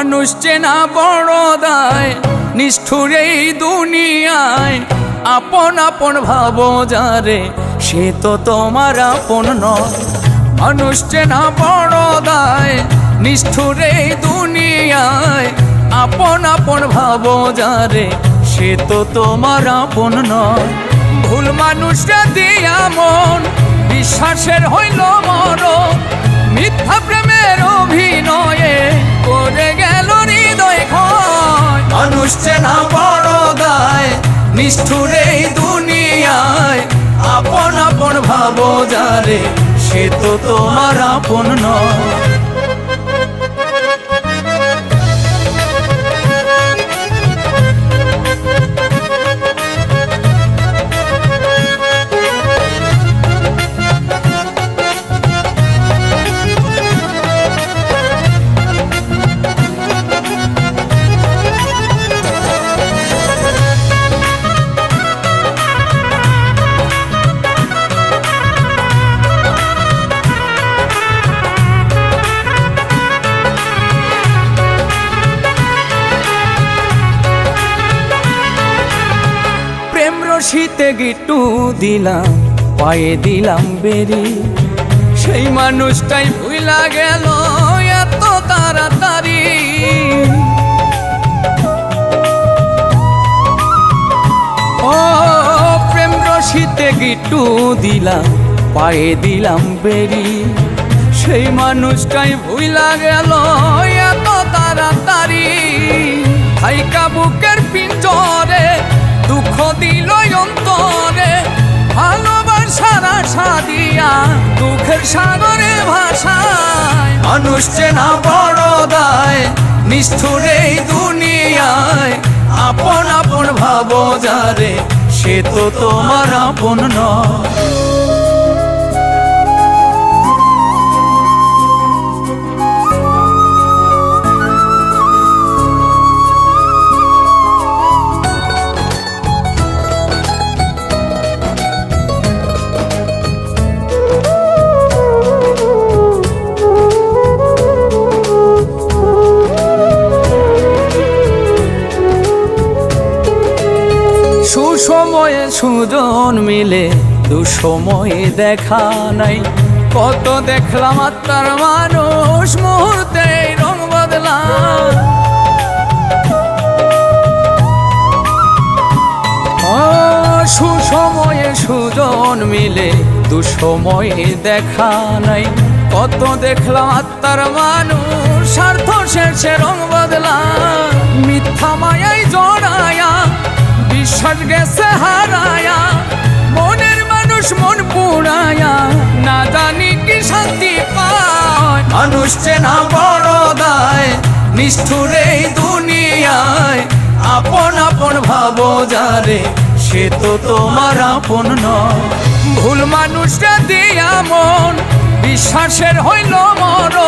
মানুষ চেনা বড় দায়, নিষ্ঠুর এই দুনিয়ায়। আপন আপন ভাবো যারে, সে তো তোমার আপন নয়। মানুষ চেনা বড় দায়, নিষ্ঠুর এই দুনিয়ায়। আপন আপন ভাবো যারে, সে তো তোমার আপন নয়। ভুল মানুষরা দিয়া মন বিশ্বাসের হইল মরণ। মিথ্যা প্রেমের অভিনয়ে ক্ষয় না বড় গায়, নিষ্ঠুর এই দুনিয়ায়। আপন আপন ভাবো যারে, সে তো তোমার আপন নয়। রশিতে গিটু দিলাম, পায়ে দিলাম বেরি। সেই মানুষটাই ভুইলা গেল এত তাড়াতাড়ি। ও, প্রেম রশিতে গিটু দিলাম, পায়ে দিলাম বেরি। সেই মানুষটাই ভুইলা গেল এত সাগরে ভাষায়, মানুষ চেনা বড় নিষ্ঠুর এই দুনিয়ায়। আপন আপন ভাবো যারে, সে তো তোমার আপন নয়। সুজন মিলে দুসময়ে দেখা নাই। কত দেখলাম আত্মার মানুষ মুহূর্তে রং বদলা। সুসময়ে সুজন মিলে দুসময়ে দেখা নাই। কত দেখলাম আত্মার মানুষ স্বার্থ শেষে রং বদলা। মিথ্যা মায়াই জড়ায়া বিশ্বাস গেছে হারায়া, মনের মানুষ মন পুড়ায়া, না জানি কি শান্তি পায়। মানুষ চেনা বড় দায়, নিষ্ঠুর এই দুনিয়ায়, আপন আপন ভাবো যারে, সে তো তোমার আপন নয়। ভুল মানুষটা দিয়া মন, বিশ্বাসের হইল মরণ।